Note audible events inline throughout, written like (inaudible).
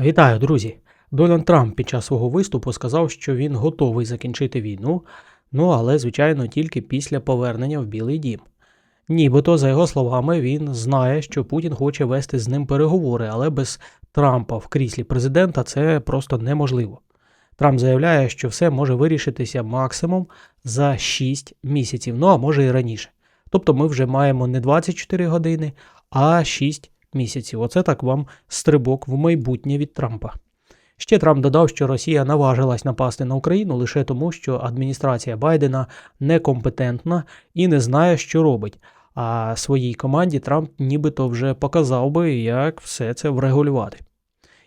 Вітаю, друзі! Дональд Трамп під час свого виступу сказав, що він готовий закінчити війну, ну але, звичайно, тільки після повернення в Білий Дім. Нібито, за його словами, він знає, що Путін хоче вести з ним переговори, але без Трампа в кріслі президента це просто неможливо. Трамп заявляє, що все може вирішитися максимум за 6 місяців, ну а може і раніше. Тобто ми вже маємо не 24 години, а 6 місяців. Оце так вам стрибок в майбутнє від Трампа. Ще Трамп додав, що Росія наважилась напасти на Україну лише тому, що адміністрація Байдена некомпетентна і не знає, що робить. А своїй команді Трамп нібито вже показав би, як все це врегулювати.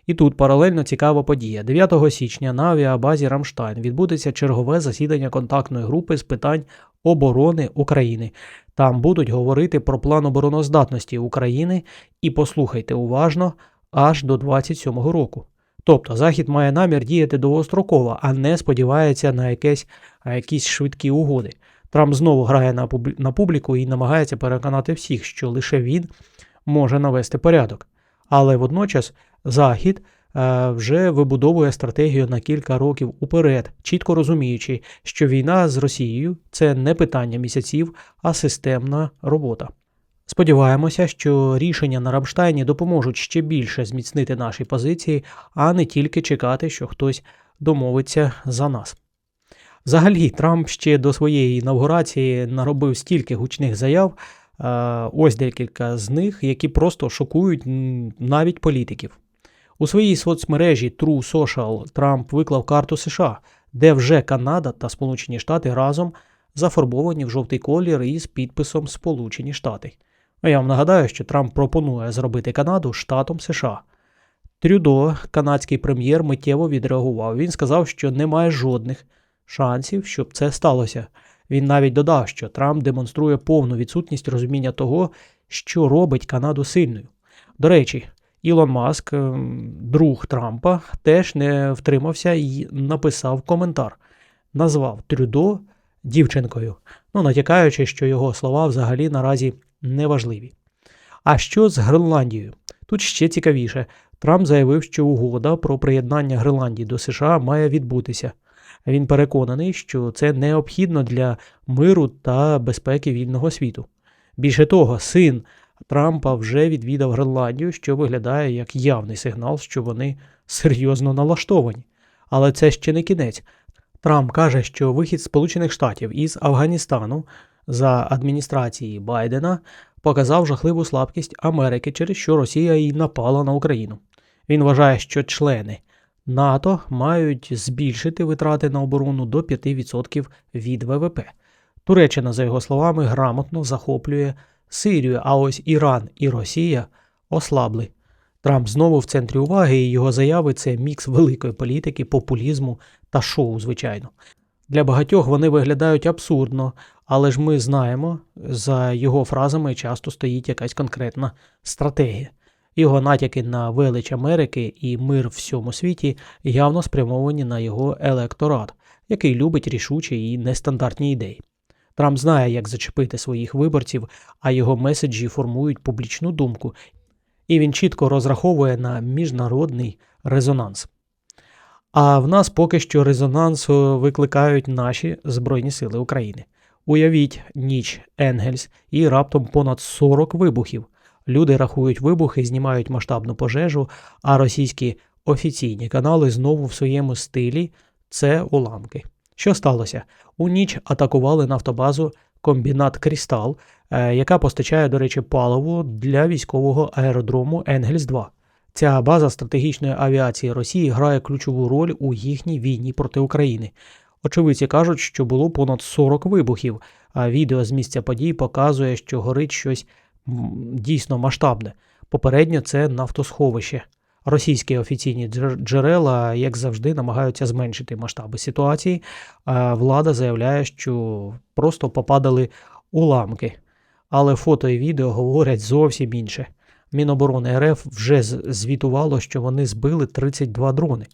І тут паралельно цікава подія. 9 січня на авіабазі Рамштайн відбудеться чергове засідання контактної групи з питань оборони України. Там будуть говорити про план обороноздатності України і послухайте уважно аж до 27-го року. Тобто Захід має намір діяти довгостроково, а не сподівається на якесь, якісь швидкі угоди. Трамп знову грає на, публі... на публіку і намагається переконати всіх, що лише він може навести порядок. Але водночас Захід вже вибудовує стратегію на кілька років уперед, чітко розуміючи, що війна з Росією це не питання місяців, а системна робота. Сподіваємося, що рішення на Рамштайні допоможуть ще більше зміцнити наші позиції, а не тільки чекати, що хтось домовиться за нас. Взагалі, Трамп ще до своєї інавгурації наробив стільки гучних заяв, е, ось декілька з них, які просто шокують навіть політиків. У своїй соцмережі True Social Трамп виклав карту США, де вже Канада та Сполучені Штати разом зафарбовані в жовтий колір із підписом Сполучені Штати. А я вам нагадаю, що Трамп пропонує зробити Канаду штатом США. Трюдо, канадський прем'єр, миттєво відреагував. Він сказав, що немає жодних шансів, щоб це сталося. Він навіть додав, що Трамп демонструє повну відсутність розуміння того, що робить Канаду сильною. До речі, Ілон Маск, ем, друг Трампа, теж не втримався і написав коментар. Назвав Трюдо дівчинкою, ну натякаючи, що його слова взагалі наразі неважливі. А що з Гренландією? Тут ще цікавіше. Трамп заявив, що угода про приєднання Гренландії до США має відбутися. Він переконаний, що це необхідно для миру та безпеки вільного світу. Більше того, син Трампа вже відвідав Гренландію, що виглядає як явний сигнал, що вони серйозно налаштовані. Але це ще не кінець. Трамп каже, що вихід Сполучених Штатів із Афганістану за адміністрації Байдена показав жахливу слабкість Америки, через що Росія і напала на Україну. Він вважає, що члени НАТО мають збільшити витрати на оборону до 5% від ВВП. Туреччина, за його словами, грамотно захоплює Сирію, а ось Іран і Росія ослабли. Трамп знову в центрі уваги, і його заяви це мікс великої політики, популізму та шоу, звичайно. Для багатьох вони виглядають абсурдно, але ж ми знаємо, за його фразами часто стоїть якась конкретна стратегія. Його натяки на велич Америки і мир в всьому світі явно спрямовані на його електорат, який любить рішучі і нестандартні ідеї. Трамп знає, як зачепити своїх виборців, а його меседжі формують публічну думку, і він чітко розраховує на міжнародний резонанс. А в нас поки що резонанс викликають наші Збройні Сили України. Уявіть ніч Енгельс і раптом понад 40 вибухів. Люди рахують вибухи, знімають масштабну пожежу, а російські офіційні канали знову в своєму стилі це уламки. Що сталося? У ніч атакували нафтобазу комбінат Крістал, е, яка постачає, до речі, паливо для військового аеродрому Енгельс 2. Ця база стратегічної авіації Росії грає ключову роль у їхній війні проти України. Очевидці кажуть, що було понад 40 вибухів, а відео з місця подій показує, що горить щось дійсно масштабне. Попередньо це нафтосховище. Російські офіційні джер- джерела, як завжди, намагаються зменшити масштаби ситуації. Влада заявляє, що просто попадали уламки. Але фото і відео говорять зовсім інше. Міноборони РФ вже звітувало, що вони збили 32 дрони.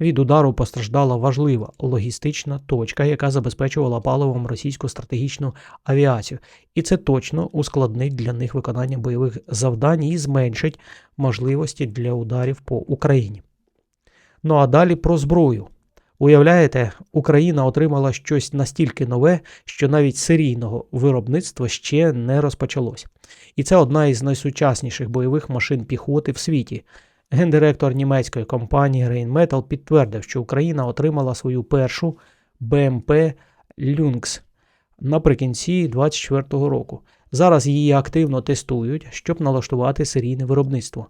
Від удару постраждала важлива логістична точка, яка забезпечувала паливом російську стратегічну авіацію, і це точно ускладнить для них виконання бойових завдань і зменшить можливості для ударів по Україні. Ну а далі про зброю. Уявляєте, Україна отримала щось настільки нове, що навіть серійного виробництва ще не розпочалось. І це одна із найсучасніших бойових машин піхоти в світі. Гендиректор німецької компанії Rheinmetall підтвердив, що Україна отримала свою першу БМП Lynx наприкінці 2024 року. Зараз її активно тестують, щоб налаштувати серійне виробництво.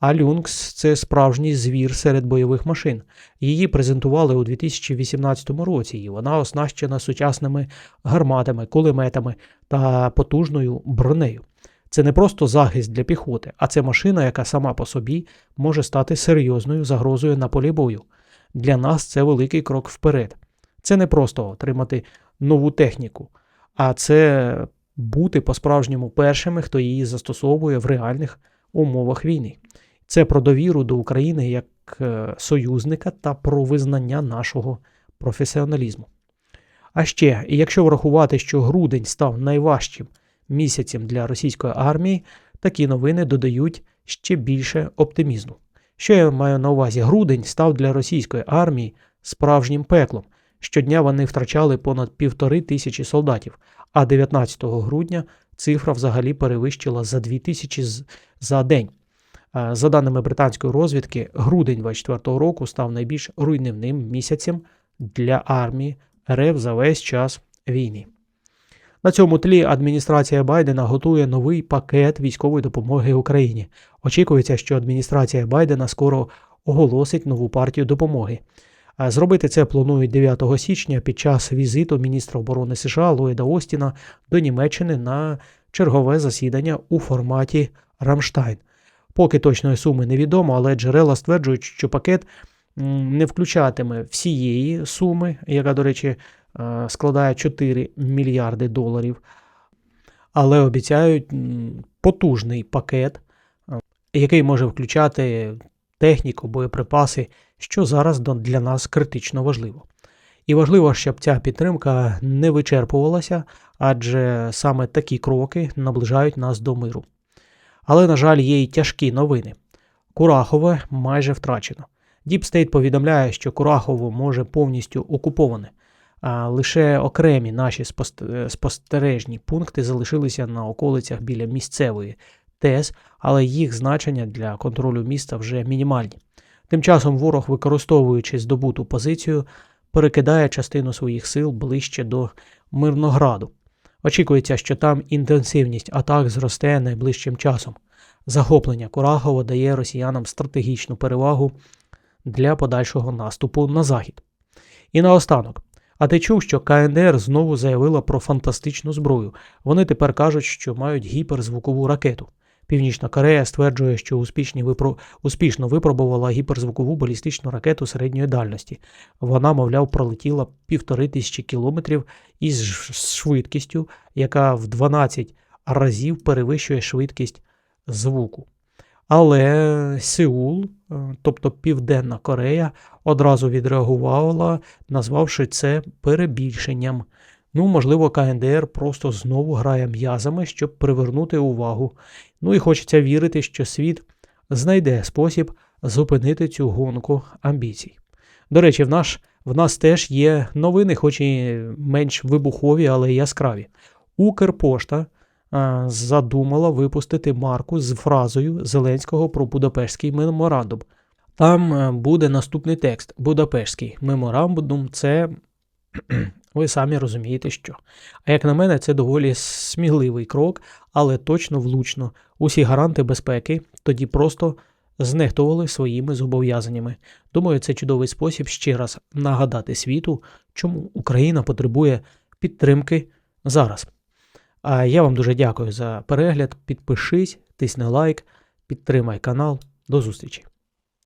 А Lynx – це справжній звір серед бойових машин. Її презентували у 2018 році, і вона оснащена сучасними гарматами, кулеметами та потужною бронею. Це не просто захист для піхоти, а це машина, яка сама по собі може стати серйозною загрозою на полі бою. Для нас це великий крок вперед. Це не просто отримати нову техніку, а це бути по-справжньому першими, хто її застосовує в реальних умовах війни. Це про довіру до України як е, союзника та про визнання нашого професіоналізму. А ще, якщо врахувати, що грудень став найважчим місяцем для російської армії, такі новини додають ще більше оптимізму. Що я маю на увазі? Грудень став для російської армії справжнім пеклом. Щодня вони втрачали понад півтори тисячі солдатів, а 19 грудня цифра взагалі перевищила за 2 тисячі за день. За даними британської розвідки, грудень 24-го року став найбільш руйнівним місяцем для армії РФ за весь час війни. На цьому тлі адміністрація Байдена готує новий пакет військової допомоги Україні. Очікується, що адміністрація Байдена скоро оголосить нову партію допомоги. Зробити це планують 9 січня під час візиту міністра оборони США Ллойда Остіна до Німеччини на чергове засідання у форматі Рамштайн. Поки точної суми невідомо, але джерела стверджують, що пакет не включатиме всієї суми, яка, до речі, складає 4 мільярди доларів, але обіцяють потужний пакет, е, який може включати техніку, боєприпаси, що зараз для нас критично важливо. І важливо, щоб ця підтримка не вичерпувалася, адже саме такі кроки наближають нас до миру. Але, на жаль, є й тяжкі новини. Курахове майже втрачено. Діпстейт повідомляє, що Курахово може повністю окуповане. Лише окремі наші е, спостережні пункти залишилися на околицях біля місцевої ТЕС, але їх значення для контролю міста вже мінімальні. Тим часом ворог, використовуючи здобуту позицію, перекидає частину своїх сил ближче до Мирнограду. Очікується, що там інтенсивність атак зросте найближчим часом. Захоплення Курахова дає росіянам стратегічну перевагу для подальшого наступу на захід. І наостанок. А ти чув, що КНДР знову заявила про фантастичну зброю. Вони тепер кажуть, що мають гіперзвукову ракету. Північна Корея стверджує, що випро... успішно випробувала гіперзвукову балістичну ракету середньої дальності. Вона, мовляв, пролетіла півтори тисячі кілометрів із швидкістю, яка в 12 разів перевищує швидкість звуку. Але Сеул, е, тобто Південна Корея, одразу відреагувала, назвавши це перебільшенням. Ну, можливо, КНДР просто знову грає м'язами, щоб привернути увагу. Ну і хочеться вірити, що світ знайде спосіб зупинити цю гонку амбіцій. До речі, в, наш, в нас теж є новини, хоч і менш вибухові, але яскраві. Укрпошта задумала випустити марку з фразою Зеленського про Будапештський меморандум. Там е, буде наступний текст: Будапештський меморандум це (clears throat) ви самі розумієте, що. А як на мене, це доволі сміливий крок, але точно влучно. Усі гаранти безпеки тоді просто знехтували своїми зобов'язаннями. Думаю, це чудовий спосіб ще раз нагадати світу, чому Україна потребує підтримки зараз. А я вам дуже дякую за перегляд. Підпишись, тисни лайк, підтримай канал. До зустрічі!